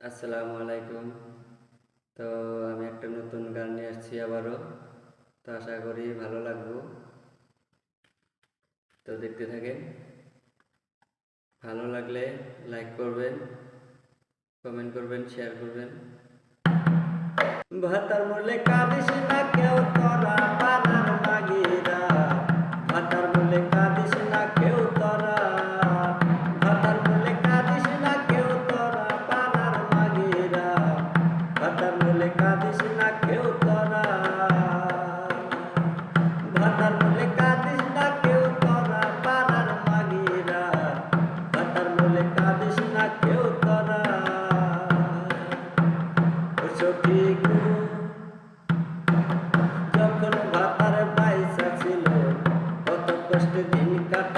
আসসালামু আলাইকুম। তো আমি একটা নতুন গান নিয়ে আসছি আবারও। তো আশা করি ভালো লাগবো। তো দেখতে থাকেন। ভালো লাগলে লাইক করবেন, কমেন্ট করবেন, শেয়ার করবেন। ভাতার মূলে কাঁদিস না কেউ তোরা কাঁদিস না কেউ তোরা। ভাতার মূলে কাঁদিস না কেউ তোরা পানার মাগিরা। ভাতার মূলে কাঁদিস না কেউ তোরা। যখন ভাতার পয়সা ছিল দিন কাটাইতো